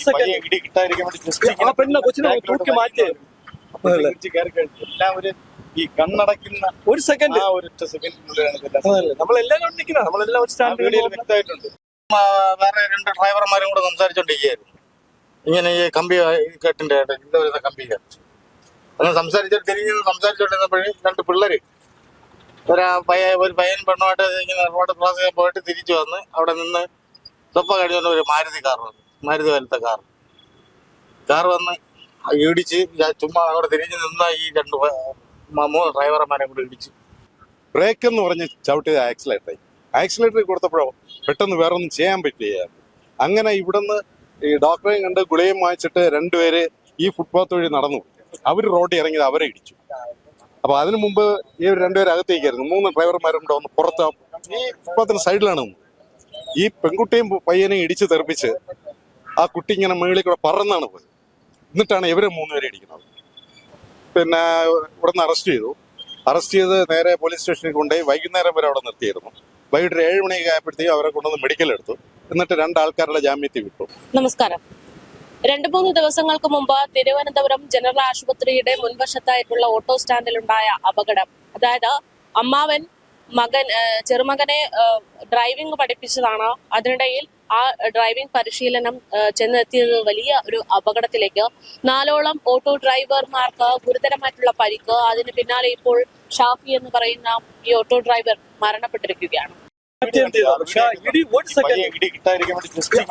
Second പയ്യെ ഇടി കിട്ടാതിരിക്കാൻ വേണ്ടി just ആ ഇങ്ങനെ കൊച്ചിനെ തൂക്കി മാറ്റി. അപ്പോൾ തിരിച്ച് കയറി കഴിഞ്ഞു. എല്ലാം ഒരു ഈ കണ്ണടയ്ക്കുന്ന ഒരു സെക്കൻഡ് ആ ഒരൊറ്റ സെക്കൻഡിനുള്ളിലാണ് ഇതെല്ലാം അതല്ലേ നമ്മളെല്ലാരും നിൽക്കുന്ന നമ്മളെല്ലാം ഒരു ആ സ്റ്റാൻഡ് വീഡിയോയിൽ വ്യക്തമായിട്ടുണ്ട്. ആ, വേറെ രണ്ട് ഡ്രൈവർമാരും കൂടെ സംസാരിച്ചോണ്ടിരിക്കുകയായിരുന്നു. ഇങ്ങനെ ഈ കമ്പി കെട്ടിന്റെ വരുന്ന കമ്പി അങ്ങനെ സംസാരിച്ചിട്ട് തിരിഞ്ഞ് സംസാരിച്ചോണ്ടിരുന്നപ്പോഴേ രണ്ട് പിള്ളേര് ഒരു പയ്യ ഒരു പയ്യൻ പെണ്ണുമായിട്ട് ഇങ്ങനെ റോഡ് ക്രോസ് ചെയ്യാൻ പോയിട്ട് തിരിച്ചു വന്ന് അവിടെ നിന്ന് തൊപ്പ കഴിഞ്ഞുകൊണ്ട് ഒരു മാരുതി കാർ വന്നു. മാരുതി വലത്തെ കാർ. കാർ വന്ന് ഇടിച്ച് ചുമ്മാ അവിടെ തിരിഞ്ഞ് നിന്ന ഈ രണ്ട് മൂന്ന് ഡ്രൈവർമാരെ കൂടെ ഇടിച്ചു. ബ്രേക്ക് എന്ന് പറഞ്ഞ് ചവിട്ടിയത് ആക്സിലേറ്ററായി. ആക്സിലേറ്റർ കൊടുത്തപ്പോഴോ പെട്ടെന്ന് വേറെ ഒന്നും ചെയ്യാൻ പറ്റില്ല. അങ്ങനെ ഇവിടുന്ന് ഈ ഡോക്ടറെയും കണ്ട് ഗുളിയും വാങ്ങിച്ചിട്ട് രണ്ടുപേര് ഈ ഫുട്പാത്ത് വഴി നടന്നു. അവർ റോഡിൽ ഇറങ്ങിയത് അവരെ ഇടിച്ചു. അപ്പൊ അതിനു മുമ്പ് ഈ രണ്ടുപേരെ അകത്തേക്കായിരുന്നു. മൂന്ന് ഡ്രൈവർമാരും കൂടെ ഒന്ന് പുറത്ത് ഈ ഫുട്പാത്തിന്റെ സൈഡിലാണ്. ഈ പെൺകുട്ടിയും പയ്യനെയും ഇടിച്ച് തെറിപ്പിച്ച് ആ കുട്ടി ഇങ്ങനെ മുകളിൽ കൂടെ പറന്നാണ് പോയത്. എന്നിട്ടാണ് ഇവരെ മൂന്നുപേരെ ഇടിക്കുന്നത്. പിന്നെ ഇവിടെ നിന്ന് അറസ്റ്റ് ചെയ്തു. അറസ്റ്റ് ചെയ്ത് നേരെ പോലീസ് സ്റ്റേഷനിൽ കൊണ്ടുപോയി. വൈകുന്നേരം വരെ അവിടെ നിർത്തിയിരുന്നു. വൈകിട്ട് ഏഴ് മണിയൊക്കെ ആയപ്പോഴത്തേക്കും അവരെ കൊണ്ടുവന്ന് മെഡിക്കൽ എടുത്തു. എന്നിട്ട് രണ്ടാൾക്കാരുടെ ജാമ്യത്തിൽ വിട്ടു. നമസ്കാരം. രണ്ടു മൂന്ന് ദിവസങ്ങൾക്ക് മുമ്പ് തിരുവനന്തപുരം ജനറൽ ആശുപത്രിയുടെ മുൻവശത്തായിട്ടുള്ള ഓട്ടോ സ്റ്റാൻഡിലുണ്ടായ അപകടം. അതായത് അമ്മാവൻ മകൻ ചെറുമകനെ ഡ്രൈവിംഗ് പഠിപ്പിച്ചതാണ്. അതിനിടയിൽ ആ ഡ്രൈവിംഗ് പരിശീലനം ചെന്നെത്തിയത് വലിയ ഒരു അപകടത്തിലേക്ക് നാലോളം ഓട്ടോ ഡ്രൈവർമാർക്ക് ഗുരുതരമായിട്ടുള്ള പരിക്ക് അതിന് പിന്നാലെ ഇപ്പോൾ ഷാഫി എന്ന് പറയുന്ന ഈ ഓട്ടോ ഡ്രൈവർ മരണപ്പെട്ടിരിക്കുകയാണ്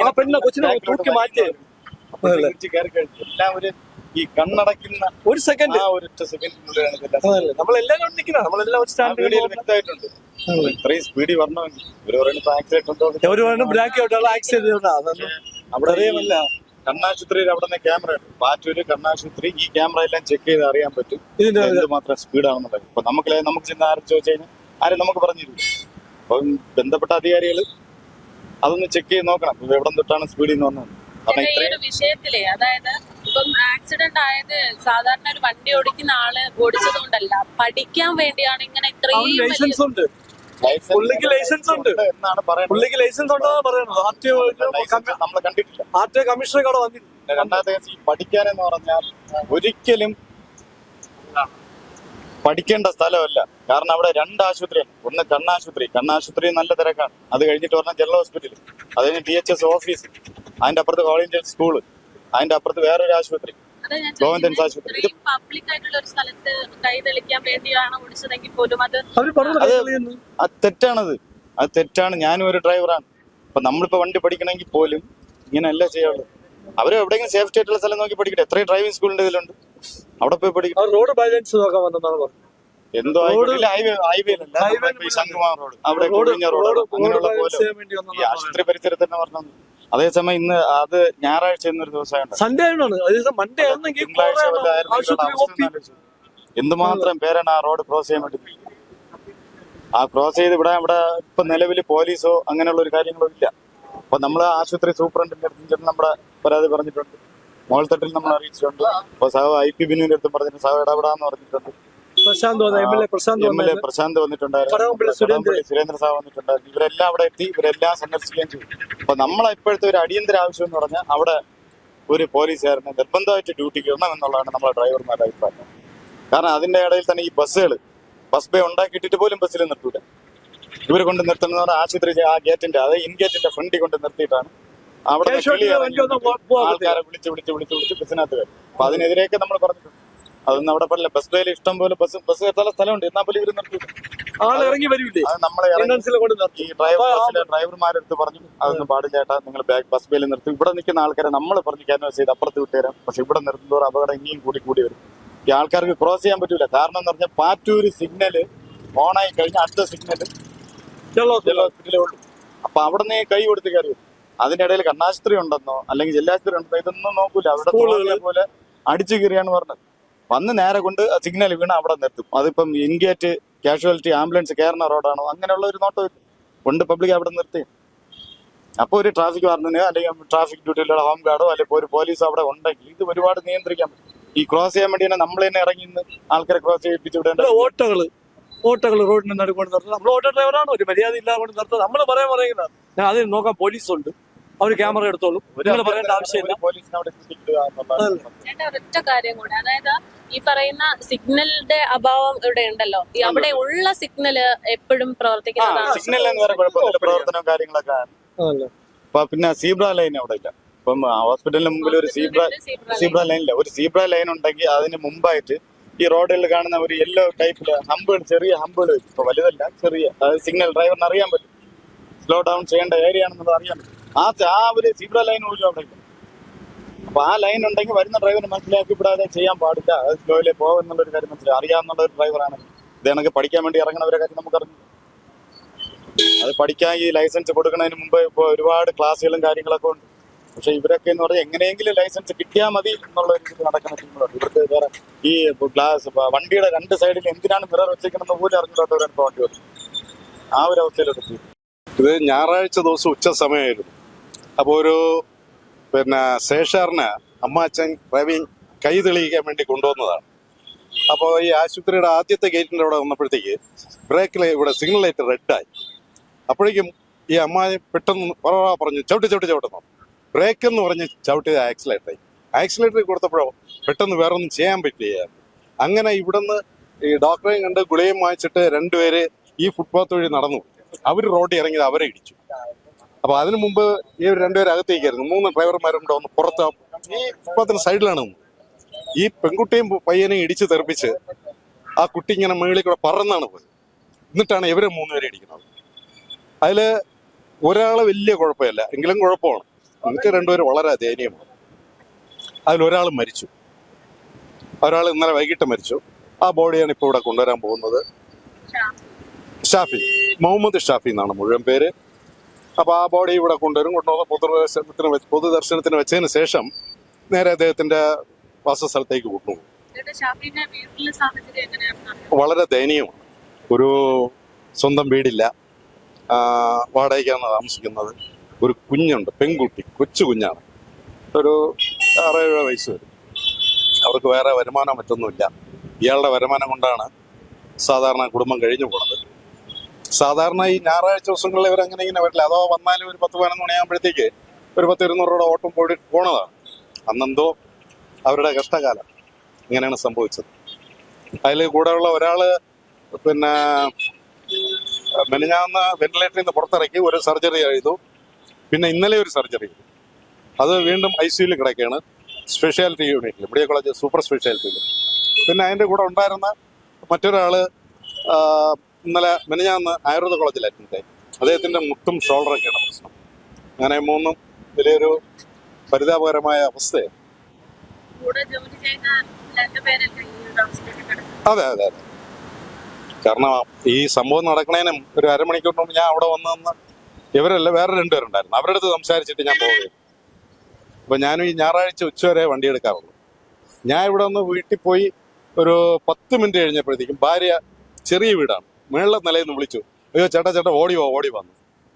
ആ പെണ്ണ കൊച്ചിനെ തൂക്കി മാറ്റി. എല്ലാം ഒരു ഈ കണ്ണടയ്ക്കുന്ന ഒരു സെക്കൻഡ് ആ ഒരൊറ്റ സെക്കൻഡിനുള്ളിലാണ് ഇതെല്ലാം. അതല്ലേ നമ്മളെല്ലാരും നിൽക്കുന്ന നമ്മളെല്ലാം ഒരു സ്റ്റാൻഡ് വീഡിയോയിൽ വ്യക്തമായിട്ടുണ്ട്. ഇത്രയും സ്പീഡിൽ വരണമെങ്കിൽ ഇവർ പറയുന്നത് ആക്സിഡന്റ് ഉണ്ടോ ഒരു വേണം ബ്ലാക്ക് ഔട്ടുള്ള ആക്സിഡന്റ് അതൊന്നും അവിടെ അറിയാമല്ല കണ്ണാശുപത്രിയിൽ അവിടെ നിന്ന് ക്യാമറ ഉണ്ട്. പാറ്റൂര് കണ്ണാശുപത്രി ഈ ക്യാമറ എല്ലാം ചെക്ക് ചെയ്ത് അറിയാൻ പറ്റും. ഇതിന്റെ മാത്രം സ്പീഡാണെന്നുള്ളത് ഇപ്പൊ നമുക്ക് നമുക്ക് ചെന്ന് ആരും ചോദിച്ചു കഴിഞ്ഞാൽ ആരും നമുക്ക് പറഞ്ഞിരുന്നു അപ്പം ബന്ധപ്പെട്ട അധികാരികൾ അതൊന്ന് ചെക്ക് ചെയ്ത് നോക്കണം. ഇപ്പൊ എവിടെ തൊട്ടാണ് സ്പീഡിൽ നിന്ന് വന്നത് കാരണം ഇത്രയും വിഷയത്തിലെ അതായത് ഇപ്പം ആക്സിഡന്റ് ആയത് സാധാരണ ഒരു വണ്ടി ഓടിക്കുന്ന ആൾ ഓടിച്ചത് കൊണ്ടല്ല പഠിക്കാൻ വേണ്ടിയാണ് ഇങ്ങനെ ഇത്രയും വലിയ- ലൈസൻസ് ഉണ്ട്. പുള്ളിക്ക് ലൈസൻസ് ഉണ്ട്. എന്നാണ് പറയുന്നത്. പുള്ളിക്ക് ലൈസൻസ് ഉണ്ടോ. പറയണത് ആർ ടി ലൈസൻസ് നമ്മൾ കണ്ടിട്ടില്ല. ആർ ടി കമ്മീഷണർ അവിടെ വന്നിട്ടില്ല പിന്നെ രണ്ടാമത്തെ കേസ് ഈ പഠിക്കാനെന്ന് പറഞ്ഞാൽ ഒരിക്കലും പഠിക്കേണ്ട സ്ഥലമല്ല. കാരണം അവിടെ രണ്ട് ആശുപത്രിയാണ് ഒന്ന് കണ്ണാശുപത്രി. കണ്ണാശുപത്രി നല്ല തിരക്കാണ്. അത് കഴിഞ്ഞിട്ട് പറഞ്ഞാൽ ജനറൽ ഹോസ്പിറ്റൽ അത് കഴിഞ്ഞ് ടി എച്ച് എസ് ഓഫീസ്. അതിന്റെ അപ്പുറത്ത് കോളേജ് സ്കൂൾ അതിന്റെ അപ്പുറത്ത് വേറൊരു ആശുപത്രി. ഗോവിന്ദൻസ്. ആശുപത്രി. ഇത്രയും പബ്ലിക് ആയിട്ടുള്ള ഒരു സ്ഥലത്ത് കൈ തെളിക്കാൻ വേണ്ടിയാണ് ഓടിച്ചതെങ്കിൽ പോലും അത് അത് കളിയെന്ന്. അത് തെറ്റാണത്. അത് തെറ്റാണ്. ഞാനും ഒരു ഡ്രൈവറാണ്. അപ്പൊ നമ്മളിപ്പോ വണ്ടി പഠിക്കണമെങ്കിൽ പോലും ഇങ്ങനെയല്ല ചെയ്യാവുള്ളൂ അവർ എവിടെയെങ്കിലും സേഫ്റ്റി ആയിട്ടുള്ള സ്ഥലം നോക്കി പഠിക്കട്ടെ. എത്രയും ഡ്രൈവിംഗ് സ്കൂളിന്റെ ഇതിലുണ്ട്. അവിടെ പോയി പഠിക്കും. റോഡ് ബാലൻസ് നോക്കാൻ വന്നെന്നാണ് പറഞ്ഞത്. എന്തോ ഹൈവേ ഹൈവേ ഹൈവേയിലല്ല ശംഖുമാർ റോഡ് അവിടെ റോഡ് അങ്ങനെയുള്ള പോലെ ഈ ആശുപത്രി പരിസരത്ത് തന്നെ പറഞ്ഞത് അതേസമയം ഇന്ന് അത് ഞായറാഴ്ച എന്നൊരു ദിവസമാണ് സൺഡേ ആണ് അതേസം മൺഡേ ആണെങ്കിൽ തിങ്കളാഴ്ച വല്ല ആയിരുന്നെങ്കിൽ ആശുപത്രി അവസ്ഥ ഒന്ന് ആലോചിച്ച്. എന്തുമാത്രം പേരാണ് ആ റോഡ് ക്രോസ് ചെയ്യാൻ വേണ്ടി ആ ക്രോസ് ചെയ്ത് ഇവിടെ ഇവിടെ ഇപ്പൊ നിലവിൽ പോലീസോ അങ്ങനെയുള്ള ഒരു കാര്യങ്ങളോ ഇല്ല. അപ്പൊ നമ്മൾ ആശുപത്രി സൂപ്രണ്ടിന്റെ അടുത്തും ചെന്ന് നമ്മുടെ പരാതി പറഞ്ഞിട്ടുണ്ട്. മോൾത്തട്ടിൽ നമ്മൾ അറിയിച്ചിട്ടുണ്ട്. അപ്പൊ സഹ ഐ പി ബിനുവിന്റെ അടുത്തും പറഞ്ഞിട്ടുണ്ട്. സഹ ഇടപെടാന്ന് പറഞ്ഞിട്ടുണ്ട്. പ്രശാന്ത് വന്ന M L A Prashanth M L A Prashanth വന്നിട്ടുണ്ടായിരുന്നു. കടകംപള്ളി സുരേന്ദ്രൻ. സാർ വന്നിട്ടുണ്ടായിരുന്നു ഇവരെല്ലാം അവിടെ എത്തി ഇവരെല്ലാം സന്ദർശിക്കുകയും ചെയ്തു. അപ്പൊ നമ്മളെ ഇപ്പോഴത്തെ ഒരു അടിയന്തര ആവശ്യം എന്ന് പറഞ്ഞാൽ അവിടെ ഒരു പോലീസുകാരന് നിർബന്ധമായിട്ട് ഡ്യൂട്ടിക്ക് ഇടണം എന്നുള്ളതാണ് നമ്മളെ ഡ്രൈവർമാരുടെ അഭിപ്രായം. കാരണം അതിന്റെ ഇടയിൽ തന്നെ ഈ ബസ്സുകൾ ബസ് ബേ ഉണ്ടാക്കിയിട്ടിട്ട് പോലും ബസ്സിൽ നിർത്തൂല. ഇവർ കൊണ്ട് നിർത്തുന്ന ആശുപത്രി ആ ഗേറ്റിന്റെ അതായത് ഇൻ ഗേറ്റിന്റെ ഫ്രണ്ടിൽ കൊണ്ട് നിർത്തിയിട്ടാണ്. അവിടെ ആൾക്കാരെ വിളിച്ച് വിളിച്ച് വിളിച്ച് വിളിച്ച് ബസ്സിനകത്ത് വരും അപ്പൊ അതിനെതിരെയൊക്കെ നമ്മൾ പറഞ്ഞിട്ടുണ്ട്. അതൊന്നും അവിടെ പറയില്ല ബസ് ഡ്രൈവർ ഇഷ്ടം പോലെ ബസ് ബസ് കയറ്റാനുള്ള സ്ഥലമുണ്ട്. എന്നാൽ പോലും ഇവർ നിർത്തി? ആൾ ഇറങ്ങി വരില്ലേ നമ്മളെ ഈ ഡ്രൈവർ ബസ്സിലെ ഡ്രൈവർമാരെടുത്ത് പറഞ്ഞു അതൊന്നും പാടില്ല ചേട്ടാ നിങ്ങൾ ബാക്ക് ബസ് ബേലിൽ നിർത്തും. ഇവിടെ നിൽക്കുന്ന ആൾക്കാരെ നമ്മൾ പറഞ്ഞു ക്യാൻവാസ് ചെയ്ത് അപ്പുറത്ത് വിട്ടുതരാം പക്ഷെ ഇവിടെ നിർത്തുന്നവർ അപകടം ഇനിയും കൂടി കൂടി വരും. ഈ ആൾക്കാർക്ക് ക്രോസ് ചെയ്യാൻ പറ്റൂല. കാരണം എന്ന് പറഞ്ഞാൽ പാറ്റൂര് സിഗ്നൽ ഓണായി കഴിഞ്ഞ അടുത്ത സിഗ്നൽ ജില്ലാ ഹോസ്പിറ്റലേ ഉള്ളൂ. അപ്പൊ അവിടെ നിന്ന് കൈ കൊടുത്ത് കയറി. അതിന്റെ ഇടയിൽ കണ്ണാശുപത്രി ഉണ്ടെന്നോ? അല്ലെങ്കിൽ ജില്ലാശുപത്രി ഉണ്ടെന്നോ? ഇതൊന്നും നോക്കൂല. അവിടെ പോലെ അടിച്ചു കയറിയാണ് പറഞ്ഞത്. വന്ന് നേരെ കൊണ്ട് സിഗ്നൽ വീണ് അവിടെ നിർത്തും. അതിപ്പം ഇൻഗേറ്റ് കാഷ്വാലിറ്റി ആംബുലൻസ് കയറുന്ന റോഡാണോ അങ്ങനെയുള്ള ഒരു നോട്ടം ഇല്ല. കൊണ്ട് പബ്ലിക് അവിടെ നിർത്തി. അപ്പോൾ ഒരു ട്രാഫിക് വാർഡിന് അല്ലെങ്കിൽ ട്രാഫിക് ഡ്യൂട്ടിയിലുള്ള ഹോം ഗാർഡോ അല്ലെങ്കിൽ ഒരു പോലീസോ അവിടെ ഉണ്ടെങ്കിൽ ഇത് ഒരുപാട് നിയന്ത്രിക്കാൻ പറ്റും. ഈ ക്രോസ് ചെയ്യാൻ വേണ്ടി തന്നെ നമ്മൾ തന്നെ ഇറങ്ങി നിന്ന് ആൾക്കാരെ ക്രോസ് ചെയ്യിപ്പിച്ച് വിടേണ്ട ഓട്ടോകൾ ഓട്ടോകൾ റോഡിന് നടുക്കൊണ്ട് നിർത്തുന്നത് നമ്മൾ ഓട്ടോ ഡ്രൈവറാണ് ഒരു മര്യാദ ഇല്ലാതെ കൊണ്ട് നിർത്തുന്നത് നമ്മൾ പറയാൻ പറയുന്നത് ഞാൻ അതിന് നോക്കാൻ പോലീസുണ്ട് അവർ ക്യാമറ എടുത്തോളും. നിങ്ങൾ പറയേണ്ട ആവശ്യമില്ല. ഒരൊറ്റ കാര്യം കൂടെ. അതായത് ഈ പറയുന്ന സിഗ്നലിന്റെ അഭാവം ഇവിടെ ഉണ്ടല്ലോ. ഈ അവിടെ ഉള്ള സിഗ്നൽ എപ്പോഴും പ്രവർത്തിക്കുന്ന സിഗ്നൽ എന്ന് പ്രവർത്തനവും കാര്യങ്ങളൊക്കെ പിന്നെ സീബ്ര ലൈൻ അവിടെ ഇല്ല. ഇപ്പം ഹോസ്പിറ്റലിന് മുമ്പിൽ ഒരു സീബ്ര സീബ്ര ലൈൻ. ഇല്ല. ഒരു സീബ്ര ലൈൻ ഉണ്ടെങ്കിൽ അതിന് മുമ്പായിട്ട് ഈ റോഡിൽ കാണുന്ന ഒരു യെല്ലോ ടൈപ്പിൽ ഹമ്പുകൾ ചെറിയ ഹമ്പുകൾ ഇപ്പൊ വലുതല്ല ചെറിയ. അതായത് സിഗ്നൽ ഡ്രൈവറിന് അറിയാൻ പറ്റും. സ്ലോ ഡൗൺ ചെയ്യേണ്ട ഏരിയ ആണെന്നുള്ളത് അറിയാൻ പറ്റും. ആ ആ ഒരു സീബ്ര ലൈൻ പോലും അവിടെ ഇല്ല. അപ്പൊ ആ ലൈൻ ഉണ്ടെങ്കിൽ വരുന്ന ഡ്രൈവറിന് മനസ്സിലാക്കി വിടാതെ ചെയ്യാൻ പാടില്ല. അത് സ്ലോയിലേ പോകുന്നുള്ള ഒരു കാര്യം മനസ്സിലായി. അറിയാവുന്ന ഒരു ഡ്രൈവറാണ് ഇത് കണക്ക് പഠിക്കാൻ വേണ്ടി ഇറങ്ങണവരെ കാര്യം നമുക്ക് അറിഞ്ഞു. അത് പഠിക്കാൻ ഈ ലൈസൻസ് കൊടുക്കുന്നതിന് മുമ്പ് ഇപ്പോൾ ഒരുപാട് ക്ലാസ്സുകളും കാര്യങ്ങളൊക്കെ ഉണ്ട്. പക്ഷെ ഇവരൊക്കെ എന്ന് പറഞ്ഞാൽ എങ്ങനെയെങ്കിലും ലൈസൻസ് കിട്ടിയാൽ മതി എന്നുള്ള ഇത് നടക്കുന്ന ടീമുകളുണ്ട് ഇവർക്ക് വേറെ ഈ ഗ്ലാസ് വണ്ടിയുടെ രണ്ട് സൈഡിൽ എന്തിനാണ് മിറർ വെച്ചേക്കുന്നത് പോലും അറിഞ്ഞില്ലാത്തവരാണ് ഇപ്പോൾ വണ്ടി ആ ഒരു അവസ്ഥയിലൊക്കെ ഇത് ഞായറാഴ്ച ദിവസം ഉച്ച സമയമായിരുന്നു. അപ്പോൾ ഒരു പിന്നെ ശേഷാറിന് അമ്മാച്ചൻ റവീൻ കൈ തെളിയിക്കാൻ വേണ്ടി കൊണ്ടുവന്നതാണ്. അപ്പോൾ ഈ ആശുപത്രിയുടെ ആദ്യത്തെ ഗേറ്റിന്റെ അവിടെ വന്നപ്പോഴത്തേക്ക് ബ്രേക്കിൽ ഇവിടെ സിഗ്നൽ ലൈറ്റ് റെഡായി. അപ്പോഴേക്കും ഈ അമ്മായി പെട്ടെന്ന് പറവാ പറഞ്ഞു ചവിട്ടി ചവിട്ടി ചവിട്ടുന്നു ബ്രേക്ക് എന്ന് പറഞ്ഞ് ചവിട്ടിയത് ആക്സിലേറ്ററായി. ആക്സിലേറ്ററിൽ കൊടുത്തപ്പോഴോ പെട്ടെന്ന് വേറെ ഒന്നും ചെയ്യാൻ പറ്റില്ല അങ്ങനെ ഇവിടുന്ന് ഈ ഡോക്ടറെയും കണ്ട് ഗുളിയും വാങ്ങിച്ചിട്ട് രണ്ടുപേര് ഈ ഫുട്പാത്ത് വഴി നടന്നു. അവർ റോഡിൽ ഇറങ്ങിയത് അവരെ ഇടിച്ചു. അപ്പൊ അതിനു മുമ്പ് ഈ രണ്ടുപേരും അകത്തേക്കായിരുന്നു. മൂന്ന് ഡ്രൈവർമാരും ഒന്ന് പുറത്ത് ഈ ഫുട്പാത്തിന് സൈഡിലാണ് ഈ പെൺകുട്ടിയും പയ്യനെയും ഇടിച്ച് തെറിപ്പിച്ച് ആ കുട്ടി ഇങ്ങനെ മുകളിൽ കൂടെ പറന്നാണ് പോയത്. എന്നിട്ടാണ് ഇവരെ മൂന്നുപേരെ ഇടിക്കുന്നത്. അതിൽ ഒരാൾ വലിയ കുഴപ്പമില്ല. എങ്കിലും കുഴപ്പമാണ്. എനിക്ക് രണ്ടുപേരും വളരെ ദയനീയമാണ്. അതിലൊരാൾ മരിച്ചു. ഒരാൾ ഇന്നലെ വൈകിട്ട് മരിച്ചു. ആ ബോഡിയാണ് ഇപ്പോൾ ഇവിടെ കൊണ്ടുവരാൻ പോകുന്നത്. ഷാഫി. മുഹമ്മദ് ഷാഫി എന്നാണ് മുഴുവൻ പേര്. അപ്പൊ ആ ബോഡി ഇവിടെ കൊണ്ടുവരും. കൊണ്ടുവന്ന് പൊതുദർശനത്തിന് വെച്ച് പൊതുദർശനത്തിന് വെച്ചതിന് ശേഷം നേരെ അദ്ദേഹത്തിന്റെ വാസസ്ഥലത്തേക്ക് കൊണ്ടുപോകും. വളരെ ദയനീയമാണ്. ഒരു സ്വന്തം വീടില്ല. വാടകയ്ക്കാണ് താമസിക്കുന്നത്. ഒരു കുഞ്ഞുണ്ട് പെൺകുട്ടി കൊച്ചു കുഞ്ഞാണ്. ഒരു ആറേഴ് വയസ്സ് വരും. അവർക്ക് വേറെ വരുമാനം മറ്റൊന്നുമില്ല. ഇയാളുടെ വരുമാനം കൊണ്ടാണ് സാധാരണ കുടുംബം കഴിഞ്ഞു പോണത് സാധാരണ ഈ ഞായറാഴ്ച ദിവസങ്ങളിൽ ഇവർ അങ്ങനെ ഇങ്ങനെ വരില്ല. അതോ വന്നാലും ഒരു പത്ത് പതിനൊന്ന് മണിയാകുമ്പോഴത്തേക്ക് ഒരു പത്ത് ഇരുന്നൂറ് രൂപയുടെ ഓട്ടം പോയി പോണതാണ് അന്നെന്തോ അവരുടെ കഷ്ടകാലം ഇങ്ങനെയാണ് സംഭവിച്ചത്. അതിൽ കൂടെയുള്ള ഒരാൾ പിന്നെ മെനഞ്ഞാന്ന് വെന്റിലേറ്ററിൽ നിന്ന് പുറത്തിറക്കി ഒരു സർജറി ചെയ്തു. പിന്നെ ഇന്നലെ ഒരു സർജറി ചെയ്തു. അത് വീണ്ടും ഐ സിയുയിൽ കിടക്കുകയാണ്. സ്പെഷ്യാലിറ്റി യൂണിറ്റിൽ മെഡിക്കൽ കോളേജ് സൂപ്പർ സ്പെഷ്യാലിറ്റിയിൽ പിന്നെ അതിന്റെ കൂടെ ഉണ്ടായിരുന്ന മറ്റൊരാൾ ആ, ഇന്നലെ മിനിഞ്ഞാന്ന് ആയുർവേദ കോളേജിൽ അഡ്മിറ്റായി അദ്ദേഹത്തിന്റെ മുട്ടും ഷോൾഡറൊക്കെയാണ് പ്രശ്നം. അങ്ങനെ മൂന്നും വലിയൊരു പരിതാപകരമായ അവസ്ഥയാണ് അതെ അതെ അതെ. കാരണം ഈ സംഭവം നടക്കണേനും ഒരു അരമണിക്കൂർ മുമ്പ് ഞാൻ അവിടെ വന്ന് ഇവരല്ല വേറെ രണ്ടുപേരുണ്ടായിരുന്നു. അവരുടെ അടുത്ത് സംസാരിച്ചിട്ട് ഞാൻ പോവുകയും അപ്പൊ ഞാനും ഈ ഞായറാഴ്ച ഉച്ചവരെ വണ്ടി എടുക്കാറുള്ളൂ. ഞാൻ ഇവിടെ ഒന്ന് വീട്ടിൽ പോയി ഒരു പത്ത് മിനിറ്റ് കഴിഞ്ഞപ്പോഴത്തേക്കും ഭാര്യ ചെറിയ വീടാണ്. മേളിലെ നിലയിൽ നിന്ന് വിളിച്ചു. അയ്യോ ചേട്ടാ ചേട്ടാ ഓടി പോ ഓടി വന്നു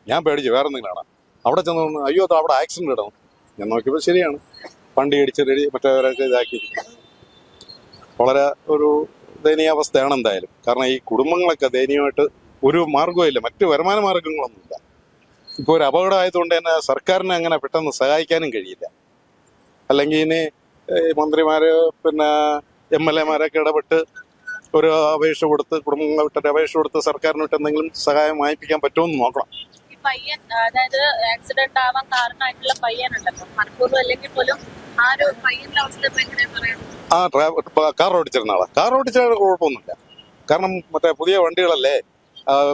ഞാൻ പേടിച്ചു വേറെ എന്തെങ്കിലാണ് അവിടെ ചെന്ന് അയ്യോ അവിടെ ആക്സിഡന്റ് ഇടണം. ഞാൻ നോക്കിയപ്പോൾ ശരിയാണ്. വണ്ടി ഇടിച്ച് റെഡി മറ്റവരൊക്കെ ഇതാക്കി വളരെ ഒരു ദയനീയാവസ്ഥയാണ് എന്തായാലും. കാരണം ഈ കുടുംബങ്ങളൊക്കെ ദയനീയമായിട്ട് ഒരു മാർഗവും ഇല്ല. മറ്റ് വരുമാന മാർഗങ്ങളൊന്നുമില്ല ഇപ്പോൾ ഒരു അപകടം ആയതുകൊണ്ട് തന്നെ സർക്കാരിനെ അങ്ങനെ പെട്ടെന്ന് സഹായിക്കാനും കഴിയില്ല. അല്ലെങ്കിൽ ഇനി മന്ത്രിമാര് പിന്നെ എം എൽ എമാരൊക്കെ ഇടപെട്ട് ഒരു അപേക്ഷ കൊടുത്ത് കുടുംബങ്ങളെ വിട്ടൊരു അപേക്ഷ കൊടുത്ത് സർക്കാരിന് വിട്ട് എന്തെങ്കിലും സഹായം വാങ്ങിപ്പിക്കാൻ പറ്റുമെന്ന് നോക്കണം. ഈ പയ്യൻ അതായത് ആക്സിഡന്റ് ആവാൻ കാരണമായിട്ടുള്ള പയ്യനുണ്ടല്ലോ. മനഃപൂർവം അല്ലെങ്കിൽ പോലും ആ ഒരു പയ്യന്റെ അവസ്ഥ ആ കാർ ഓടിച്ചിരുന്ന ആളാ. കാർ ഓടിച്ചാൽ കുഴപ്പമൊന്നുമില്ല. കാരണം മറ്റേ പുതിയ വണ്ടികളല്ലേ?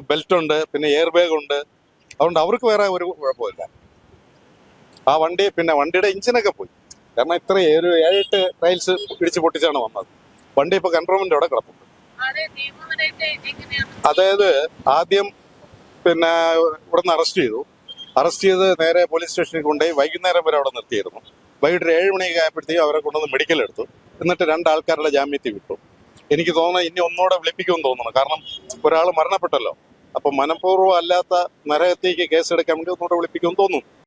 ബെൽറ്റ് ഉണ്ട് പിന്നെ എയർ ബാഗ് ഉണ്ട്. അതുകൊണ്ട് അവർക്ക് വേറെ ഒരു കുഴപ്പമില്ല. ആ വണ്ടി പിന്നെ വണ്ടിയുടെ എഞ്ചിനൊക്കെ പോയി. കാരണം ഇത്ര ഒരു ഏഴെട്ട് ടൈൽസ് ഇടിച്ച് പൊട്ടിച്ചാണ് വന്നത്. വണ്ടി ഇപ്പൊ കൺട്രോൾമെന്റ് അവിടെ കിടപ്പുണ്ട്. അതായത് ആദ്യം പിന്നെ ഇവിടുന്ന് അറസ്റ്റ് ചെയ്തു. അറസ്റ്റ് ചെയ്ത് നേരെ പോലീസ് സ്റ്റേഷനിൽ കൊണ്ടുപോയി വൈകുന്നേരം വരെ അവിടെ നിർത്തിയിരുന്നു. വൈകിട്ട് ഏഴ് മണിയൊക്കെ ആയപ്പോഴത്തേക്കും അവരെ കൊണ്ടുവന്ന് മെഡിക്കൽ എടുത്തു. എന്നിട്ട് രണ്ടാൾക്കാരുടെ ജാമ്യത്തിൽ വിട്ടു. എനിക്ക് തോന്നുന്നു ഇനി ഒന്നുകൂടെ വിളിപ്പിക്കുമെന്ന് തോന്നുന്നു. കാരണം ഒരാൾ മരണപ്പെട്ടല്ലോ. അപ്പൊ മനഃപൂർവം അല്ലാത്ത നരകത്തേക്ക് കേസെടുക്കാൻ വേണ്ടി ഒന്നുകൂടെ വിളിപ്പിക്കുമെന്ന് തോന്നുന്നു.